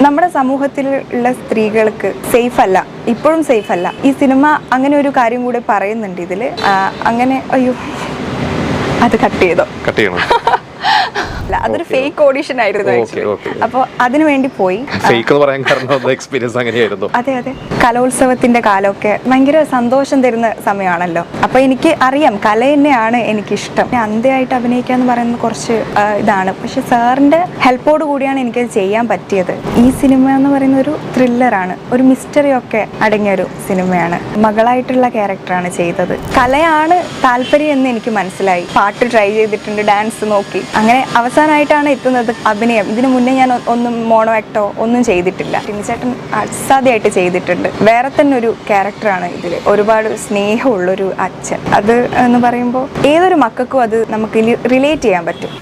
നമ്മുടെ സമൂഹത്തിലുള്ള സ്ത്രീകൾക്ക് സേഫ് അല്ല ഇപ്പോഴും സേഫ് അല്ല. ഈ സിനിമ അങ്ങനെ ഒരു കാര്യം കൂടെ പറയുന്നുണ്ട് ഇതിൽ അങ്ങനെ അയ്യോ അത് കട്ട് ചെയ്തോ? കട്ട് ചെയ്യണം. അല്ല അതൊരു ഫേക്ക് ഓഡിഷൻ ആയിരുന്നു അപ്പൊ അപ്പോൾ അതിനു വേണ്ടി പോയി. ഫേക്ക് എന്ന് പറയാൻ കാരണം എക്സ്പീരിയൻസ് അങ്ങനെയായിരുന്നു. അതെ അതെ. കലോത്സവത്തിന്റെ കാലമൊക്കെ ഭയങ്കര സന്തോഷം തരുന്ന സമയമാണല്ലോ. അപ്പൊ എനിക്ക് അറിയാം കല തന്നെയാണ് എനിക്കിഷ്ടം. ഇഷ്ടം അന്ത്യമായിട്ട് അഭിനയിക്കുക എന്ന് പറയുന്നത് കുറച്ച് ഇതാണ്. പക്ഷെ സാറിന്റെ ഹെൽപ്പോട് കൂടിയാണ് എനിക്ക് എനിക്കത് ചെയ്യാൻ പറ്റിയത്. ഈ സിനിമ എന്ന് പറയുന്ന ഒരു ത്രില്ലറാണ് ഒരു മിസ്റ്ററി ഒക്കെ അടങ്ങിയ ഒരു സിനിമയാണ്. മകളായിട്ടുള്ള ക്യാരക്ടറാണ് ചെയ്തത്. കലയാണ് താല്പര്യം എന്ന് എനിക്ക് മനസ്സിലായി. പാട്ട് ട്രൈ ചെയ്തിട്ടുണ്ട് ഡാൻസ് നോക്കി. അങ്ങനെ അവസാനമായിട്ടാണ് എത്തുന്നത് അഭിനയം. ഇതിനു മുന്നേ ഞാൻ ഒന്നും മോണോ ആക്ടോ ഒന്നും ചെയ്തിട്ടില്ല. ടിനിച്ചേട്ടൻ അസാധ്യമായിട്ട് ചെയ്തിട്ടുണ്ട്. വേറെ തന്നെ ഒരു ക്യാരക്ടറാണ് ഇതിൽ ഒരുപാട് സ്നേഹമുള്ളൊരു അച്ഛൻ. അത് എന്ന് പറയുമ്പോൾ ഏതൊരു മക്കൾക്കും അത് നമുക്ക് റിലേറ്റ് ചെയ്യാൻ പറ്റും.